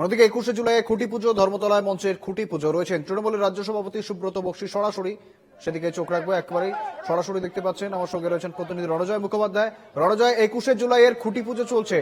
অন্যদিকে একুশে জুলাই খুঁটি পুজো ধর্মতলায় মঞ্চের খুঁটি পুজো রয়েছেন তৃণমূলের রাজ্য সভাপতি সুব্রত বক্সি সরাসরি সেদিকে চোখ রাখব একেবারেই সরাসরি দেখতে পাচ্ছেন আমার সঙ্গে রয়েছেন প্রতিনিধি রণজয় মুখোপাধ্যায় রণজয় একুশে জুলাইয়ের খুঁটি পুজো চলছে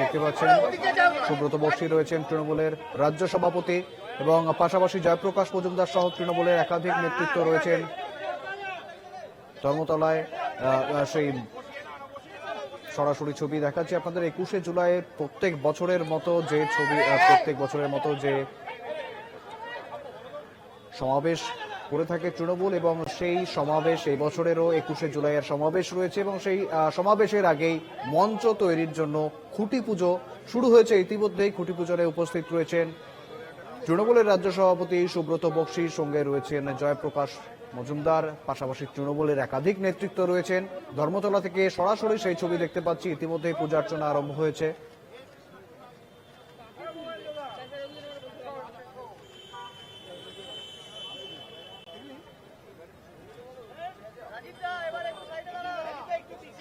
দেখতে পাচ্ছেন, সুব্রত বক্সি রয়েছেন তৃণমূলের রাজ্য সভাপতি এবং পাশাপাশি জয়প্রকাশ মজুমদার সহ তৃণমূলের একাধিক নেতৃত্ব রয়েছেন। ধর্মতলায় সেই সরাসরি ছবি দেখাচ্ছি। আপনাদের একুশে জুলাইয়ের প্রত্যেক বছরের মতো যে ছবি প্রত্যেক বছরের মতো যে সমাবেশ করে থাকে তৃণমূল এবং সেই সমাবেশ, এই বছরেরও একুশে জুলাইয়ের সমাবেশ রয়েছে এবং সেই সমাবেশের আগেই মঞ্চ তৈরির জন্য খুঁটি পুজো শুরু হয়েছে। ইতিমধ্যেই খুঁটি পুজোরে উপস্থিত রয়েছেন তৃণমূলের রাজ্য সভাপতি সুব্রত বক্সির সঙ্গে রয়েছেন জয়প্রকাশ মজুমদার। পাশাপাশি তৃণমূলের একাধিক নেতৃত্ব রয়েছেন। ধর্মতলা থেকে সরাসরি সেই ছবি দেখতে পাচ্ছি। ইতিমধ্যেই পূজার্চনা আরম্ভ হয়েছে।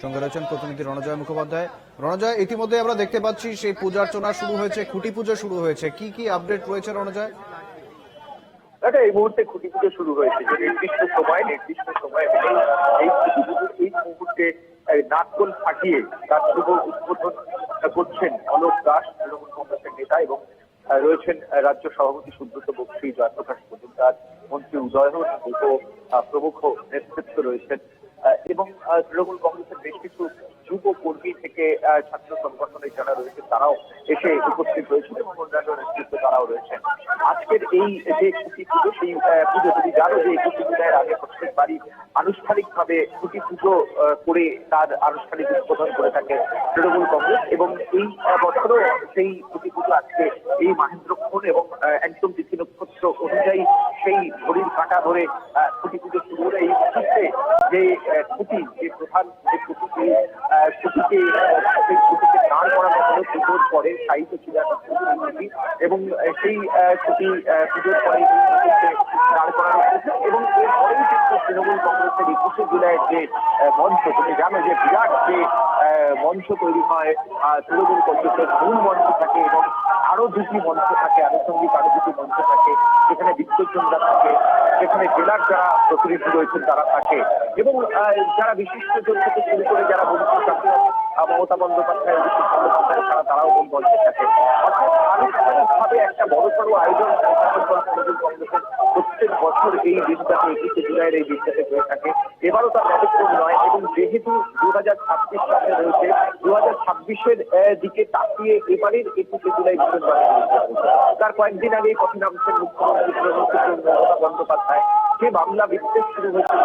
সঙ্গে রয়েছেন প্রতিনিধি রণজয় মুখোপাধ্যায়। রণজয়, ইতিমধ্যে আমরা দেখতে পাচ্ছি সেই পূজা অর্চনা শুরু হয়েছে, খুঁটি পুজো শুরু হয়েছে। কি কি আপডেট রয়েছে রণজয়? দাদা এই মুহূর্তে খুঁটি পুজো শুরু হয়েছে। যে নির্দিষ্ট সময় নির্দিষ্ট সময় এই- খুঁটি পুজোর এই মুহূর্তে নাটকল ফাটিয়ে তার শুভ উদ্বোধন করছেন অলোক দাস, তৃণমূল কংগ্রেসের নেতা এবং রয়েছেন রাজ্য সভাপতি সুব্রত বক্সি, জয়প্রকাশ মজুমদার, মন্ত্রী উদয়ন প্রমুখ নেতৃত্ব রয়েছেন এবং তৃণমূল কংগ্রেসের বেশ কিছু যুব কর্মী থেকে ছাত্র সংগঠনের যারা রয়েছে, তারাও এসে উপস্থিত রয়েছেন এবং অন্যান্য নেতৃত্ব তারাও রয়েছেন। আজকের এই যে খুঁটি পুজো, সেই পুজো তুমি জানো যে একুশে জুলাইয়ের আগে প্রত্যেকবারই আনুষ্ঠানিকভাবে খুঁটি পুজো করে তার আনুষ্ঠানিক উদ্বোধন করে থাকে তৃণমূল কংগ্রেস এবং এই বছরও সেই খুঁটি পুজো আজকে এই মাহেন্দ্রক্ষণ এবং একদম তিথি নক্ষত্র অনুযায়ী সেই ঘড়ির কাঁটা ধরে খুঁটি পুজো শুরু হলে এই মুহূর্তে যে খুঁটি যে প্রধান যে খুঁটি খুঁটিকে সেই খুঁটিকে দাঁড় করানো হলো পুজোর পরে সাহিত্য ছিল এবং সেই আহ, পুজোর পরে দাঁড় করানো হয়েছে এবং এরপরেই কিন্তু তৃণমূল কংগ্রেসের একুশে জুলাইয়ের যে মঞ্চ তুমি জানো যে বিরাট যে মঞ্চ তৈরি হয় তৃণমূল কংগ্রেসের মূল মঞ্চ থাকে এবং আরও দুটি মঞ্চ থাকে আনুষঙ্গিক আরও দুটি মঞ্চ থাকে যেখানে বিদ্যুৎজনরা থাকে যেখানে জেলার যারা প্রতিনিধি রয়েছেন তারা থাকে। এবং যারা বিশিষ্ট বিশিষ্টজন থেকে শুরু করে যারা বন্ধু থাকে মমতা বন্দ্যোপাধ্যায় বন্দ্যোপাধ্যায় তারা তারাও মূল মঞ্চে থাকে। অর্থাৎ আনুষ্ঠানিকভাবে একটা আয়োজন শাসক দল কংগ্রেসের প্রত্যেক বছর এই দিনটাতে একুশে জুলাইয়ের এই দিনটাতে হয়ে থাকে। এবারও তার ব্যতিক্রম নয়, এবং যেহেতু দু হাজার ছাব্বিশ সালে রয়েছে ছাব্বিশের দিকে তাকিয়ে এবারের একুশে জুলাই তার কয়েকদিন আগে কঠিন নামছেন মুখ্যমন্ত্রী বন্দ্যোপাধ্যায় যে মামলা বিচ্ছেদ শুরু হয়েছে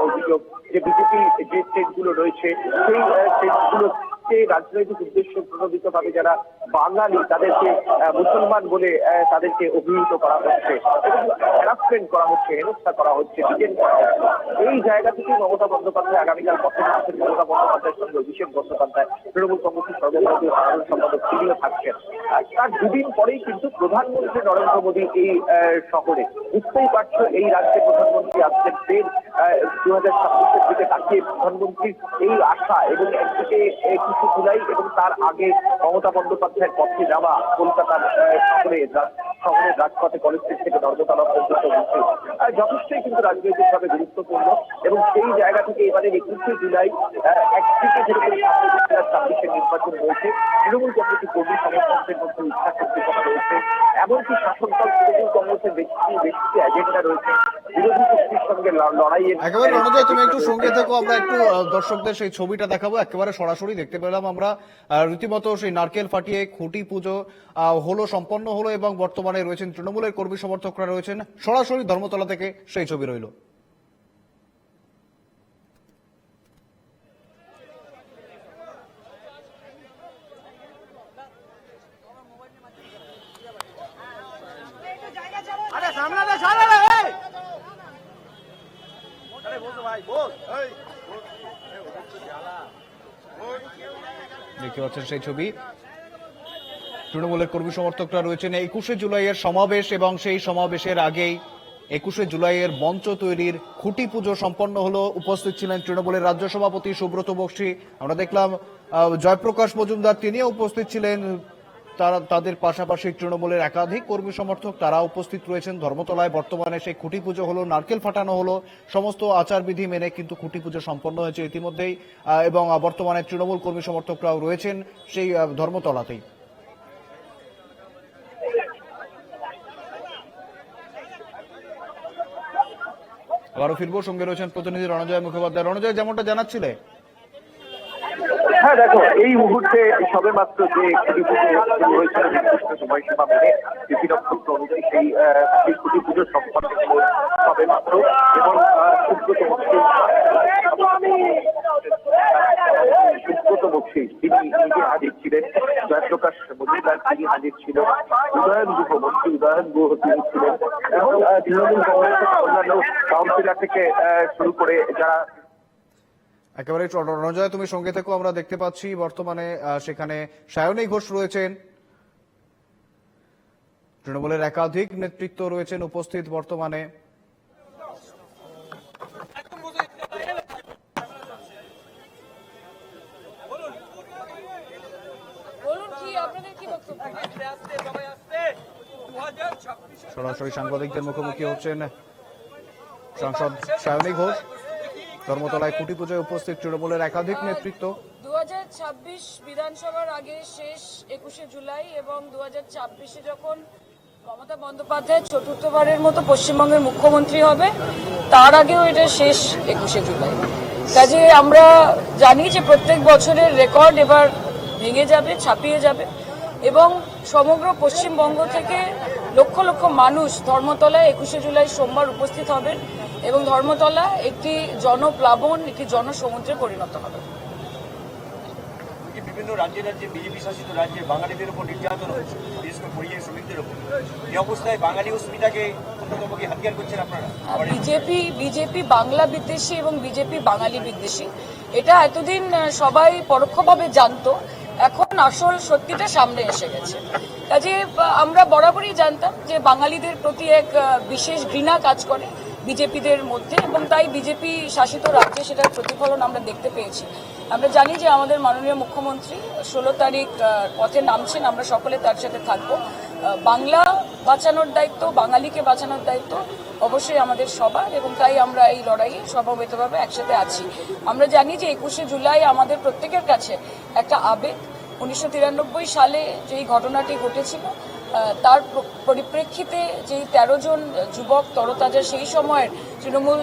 অভিযোগ যে বিজেপি যে স্টেটগুলো রয়েছে, সেই স্টেটগুলো যে রাজনৈতিক উদ্দেশ্য প্রণোদিত ভাবে যারা বাঙালি, তাদেরকে মুসলমান বলে তাদেরকে অভিহিত করা হচ্ছে হ্যারাসমেন্ট করা হচ্ছে, হেনস্থা করা হচ্ছে, ডিটেন করা হচ্ছে। এই জায়গা থেকে মমতা বন্দ্যোপাধ্যায় আগামীকাল কথা আছেন মমতা বন্দ্যোপাধ্যায়ের সঙ্গে অভিষেক বন্দ্যোপাধ্যায়, তৃণমূল কংগ্রেসের সর্বভারতীয় সাধারণ সম্পাদক তিনিও থাকছেন। তার দুদিন পরেই কিন্তু প্রধানমন্ত্রী নরেন্দ্র মোদী এই শহরে। বুঝতেই পারছ, এই রাজ্যে প্রধানমন্ত্রী আসছেন ফের দু হাজার ছাব্বিশের দিকে তাকিয়ে প্রধানমন্ত্রীর এই আশা এবং একদিকে একুশে জুলাই এবং তার আগে মমতা বন্দ্যোপাধ্যায়ের পথে যাওয়া কলকাতার শহরে শহরের রাজপথে কলেজ স্ট্রিট থেকে দরজতলা পর্যন্ত আহ, যথেষ্টই কিন্তু রাজনৈতিকভাবে গুরুত্বপূর্ণ এবং সেই জায়গা থেকে এবারে একুশে জুলাই একদিকে যেরকম ছাব্বিশের নির্বাচন রয়েছে। তৃণমূল কংগ্রেসের কর্মী সমর্থকদের মধ্যে ইচ্ছা শক্তি কথা রয়েছে। এমনকি শাসক দল তৃণমূল কংগ্রেসের বেশ বেশ এজেন্ডা রয়েছে। একেবারে রণজয় তুমি একটু সঙ্গে থাকো আমরা একটু দর্শকদের সেই ছবিটা দেখাবো। একেবারে সরাসরি দেখতে পেলাম আমরা। রীতিমতো সেই নারকেল ফাটিয়ে খুঁটি পুজো আহ, হলো সম্পন্ন হলো এবং বর্তমানে রয়েছেন তৃণমূলের কর্মী সমর্থকরা রয়েছেন। সরাসরি ধর্মতলা থেকে সেই ছবি রইল। দেখতে পাচ্ছেন সেই ছবি। তৃণমূলের কর্মী সমর্থকরা রয়েছেন। একুশে জুলাইয়ের সমাবেশ এবং সেই সমাবেশের আগেই একুশে জুলাইয়ের মঞ্চ তৈরির খুঁটি পুজো সম্পন্ন হলো। উপস্থিত ছিলেন তৃণমূলের রাজ্য সভাপতি সুব্রত বক্সী। আমরা দেখলাম জয়প্রকাশ মজুমদার, তিনিও উপস্থিত ছিলেন। তারা তাদের পাশাপাশি তৃণমূলের একাধিক কর্মী সমর্থক তারা উপস্থিত রয়েছেন। ধর্মতলায় বর্তমানে সেই খুঁটি পুজো হলো, নারকেল ফাটানো হলো। সমস্ত আচারবিধি মেনে কিন্তু খুঁটি পুজো সম্পন্ন হয়েছে ইতিমধ্যেই এবং বর্তমানে তৃণমূল কর্মী সমর্থকরাও রয়েছেন সেই ধর্মতলাতেই। আবারও ফিরবো। সঙ্গে রয়েছেন প্রতিনিধি রণজয় মুখোপাধ্যায়। রণজয়, যেমনটা জানাচ্ছিলে হ্যাঁ দেখো এই মুহূর্তে সবে মাত্র যে শুরু হয়েছিল নির্দিষ্ট সময়সীমা মেনে নক্ষত্র অনুযায়ী সেই আহ, পুজো সম্পন্ন সবে এবং সুব্রত বক্সী তিনি হাজির ছিলেন। জয়প্রকাশ মজুমদার তিনি হাজির ছিলেন। উদয়ন গুহ মন্ত্রী উদয়ন গুহ তিনি ছিলেন। এবং তৃণমূল কংগ্রেসের অন্যান্য কাউন্সিলর থেকে শুরু করে যারা একেবারে রণজয়, তুমি সঙ্গে থেকেও আমরা দেখতে পাচ্ছি বর্তমানে সেখানে সায়নী ঘোষ রয়েছেন। তৃণমূলের একাধিক নেতৃত্ব রয়েছেন উপস্থিত বর্তমানে। সরাসরি সাংবাদিকদের মুখোমুখি হচ্ছেন সাংসদ সায়নী ঘোষ। ধর্মতলায় কুটি পুজোয় উপস্থিত তৃণমূলের একাধিক নেতৃত্ব। দু বিধানসভার আগে শেষ একুশে জুলাই এবং দু যখন মমতা বন্দ্যোপাধ্যায় চতুর্থবারের মতো পশ্চিমবঙ্গের মুখ্যমন্ত্রী হবে, তার আগেও এটা শেষ একুশে জুলাই। কাজে আমরা জানি যে প্রত্যেক বছরের রেকর্ড এবার ভেঙে যাবে, ছাপিয়ে যাবে এবং সমগ্র পশ্চিমবঙ্গ থেকে লক্ষ লক্ষ মানুষ ধর্মতলায় একুশে জুলাই সোমবার উপস্থিত হবেন। এবং ধর্মতলা একটি জনপ্লাবন একটি জনসমুদ্রে পরিণত হবে। বিভিন্ন রাজ্যে রাজ্যে বিজেপি শাসিত রাজ্যে বাঙালিদের উপর নির্যাতন হচ্ছে বিশেষ করে পরিযায়ী শ্রমিকদের উপর। এই অবস্থায় বাঙালি অস্মিতাকে অন্যতম কি হাতিয়ার করছেন আপনারা? বিজেপি বিজেপি বাংলা বিদ্বেষী এবং বিজেপি বাঙালি বিদ্বেষী। এটা এতদিন সবাই পরোক্ষভাবে জানতো এখন আসল সত্যিটা সামনে এসে গেছে। কাজে আমরা বরাবরই জানতাম যে বাঙালিদের প্রতি এক বিশেষ ঘৃণা কাজ করে। বিজেপিদের মধ্যে এবং তাই বিজেপি শাসিত রাজ্যে সেটার প্রতিফলন আমরা দেখতে পেয়েছি। আমরা জানি যে আমাদের মাননীয় মুখ্যমন্ত্রী ষোলো তারিখ পথে নামছেন, আমরা সকলে তার সাথে থাকব। বাংলা বাঁচানোর দায়িত্ব, বাঙালিকে বাঁচানোর দায়িত্ব অবশ্যই আমাদের সবার এবং তাই আমরা এই লড়াইয়ে সমবেতভাবে একসাথে আছি। আমরা জানি যে একুশে জুলাই আমাদের প্রত্যেকের কাছে একটা আবেগ। উনিশশো তিরানব্বই সালে যেই ঘটনাটি ঘটেছিল তার পরিপ্রেক্ষিতে যেই তেরো জন যুবক তরতাজা সেই সময়ের তৃণমূল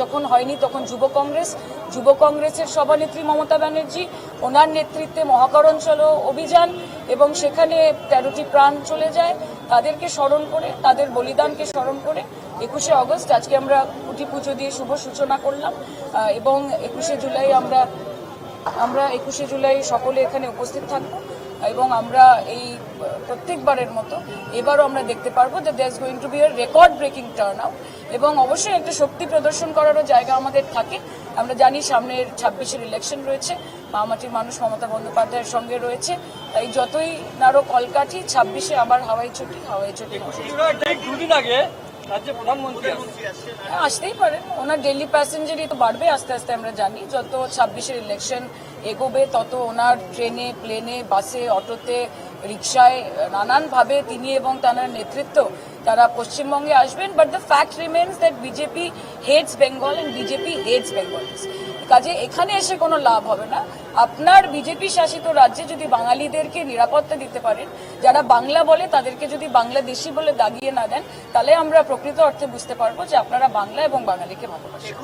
যখন হয়নি তখন যুব কংগ্রেস, যুব কংগ্রেসের সভানেত্রী মমতা ব্যানার্জি, ওনার নেতৃত্বে মহাকরণ চলো অভিযান এবং সেখানে তেরোটি প্রাণ চলে যায়। তাদেরকে স্মরণ করে, তাদের বলিদানকে স্মরণ করে একুশে অগস্ট আজকে আমরা কুটি পুজো দিয়ে শুভ সূচনা করলাম। এবং একুশে জুলাই আমরা আমরা একুশে জুলাই সকলে এখানে উপস্থিত থাকব। এবং আমরা এই প্রত্যেকবারের মতো এবারও আমরা দেখতে পারব যে there going to be record breaking turn out এবং অবশ্যই একটা শক্তি প্রদর্শন করারও জায়গা আমাদের থাকে। আমরা জানি সামনের ছাব্বিশের ইলেকশন রয়েছে মামাটির মানুষ মমতা বন্দ্যোপাধ্যায়ের সঙ্গে রয়েছে। তাই যতই নারো কলকাঠি ছাব্বিশে আবার হাওয়াই ছুটি হাওয়াই ছুটি দুদিন আগে রাজ্যে প্রধানমন্ত্রী হ্যাঁ, আসতেই পারেন ওনার ডেলি প্যাসেঞ্জারই তো বাড়বে আস্তে আস্তে আমরা জানি। যত ছাব্বিশের ইলেকশন এগোবে, তত ওনার ট্রেনে, প্লেনে, বাসে, অটোতে রিক্সায় নানানভাবে তিনি এবং তার নেতৃত্ব তারা পশ্চিমবঙ্গে আসবেন। But the fact remains that BJP heads Bengal and BJP heads Bengal কাজে এখানে এসে কোনো লাভ হবে না। আপনার বিজেপি শাসিত রাজ্যে যদি বাঙালিদেরকে নিরাপত্তা দিতে পারেন যারা বাংলা বলে তাদেরকে যদি বাংলাদেশি বলে দাগিয়ে না দেন তাহলে আমরা প্রকৃত অর্থে বুঝতে পারব যে আপনারা বাংলা এবং বাঙালিকে ভালোবাসেন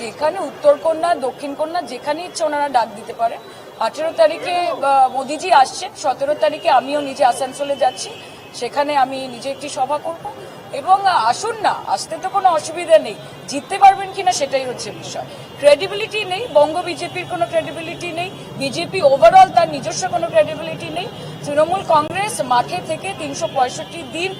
যেখানে উত্তর কন্যা দক্ষিণ কন্যা যেখানে ইচ্ছে ওনারা ডাক দিতে পারে আঠেরো তারিখে মোদিজি আসছেন সতেরো তারিখে আমিও নিজে আসানসোলে যাচ্ছি। সেখানে আমি নিজে একটি সভা করব। এবং আসুন না, আসতে তো কোনো অসুবিধা নেই। জিততে পারবেন কিনা সেটাই হচ্ছে বিষয়। ক্রেডিবিলিটি নেই, বঙ্গ বিজেপির কোনো ক্রেডিবিলিটি নেই, বিজেপি ওভারঅল তার নিজস্ব কোনো ক্রেডিবিলিটি নেই। তৃণমূল কংগ্রেস মাঠে থেকে তিনশো পঁয়ষট্টি দিন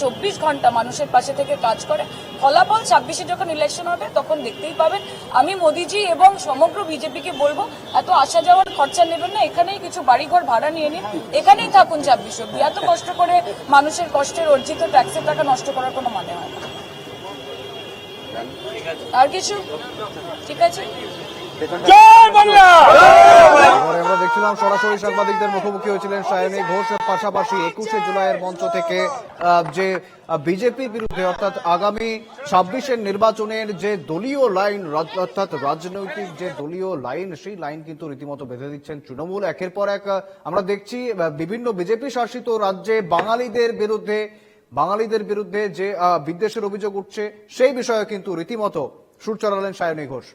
চব্বিশ ঘণ্টা মানুষের পাশে থেকে কাজ করে। ফলাফল ছাব্বিশে যখন ইলেকশন হবে তখন দেখতেই পাবেন। আমি মোদিজি এবং সমগ্র বিজেপিকে বলব এত আসা যাওয়ার খরচা নেবেন না এখানেই কিছু বাড়িঘর ভাড়া নিয়ে নিন। এখানেই থাকুন ছাব্বিশ অব্দি এত কষ্ট করে মানুষের কষ্টের অর্জিত ট্যাক্সের টাকা নষ্ট করার কোনো মানে হয় না। আর কিছু? ঠিক আছে। এবারে আমরা দেখছিলাম, সরাসরি সাংবাদিকদের মুখোমুখি হয়েছিলেন সায়নী ঘোষ। পাশাপাশি একুশে জুলাইয়ের মঞ্চ থেকে যে বিজেপির বিরুদ্ধে, অর্থাৎ আগামী ছাব্বিশের নির্বাচনের যে দলীয় লাইন অর্থাৎ রাজনৈতিক যে দলীয় লাইন, সেই লাইন কিন্তু রীতিমতো বেঁধে দিচ্ছেন তৃণমূল। একের পর এক আমরা দেখছি বিভিন্ন বিজেপি শাসিত রাজ্যে বাঙালিদের বিরুদ্ধে বাঙালিদের বিরুদ্ধে যে বিদ্বেষের অভিযোগ উঠছে, সেই বিষয়ে কিন্তু রীতিমতো সুর চড়ালেন সায়নী ঘোষ।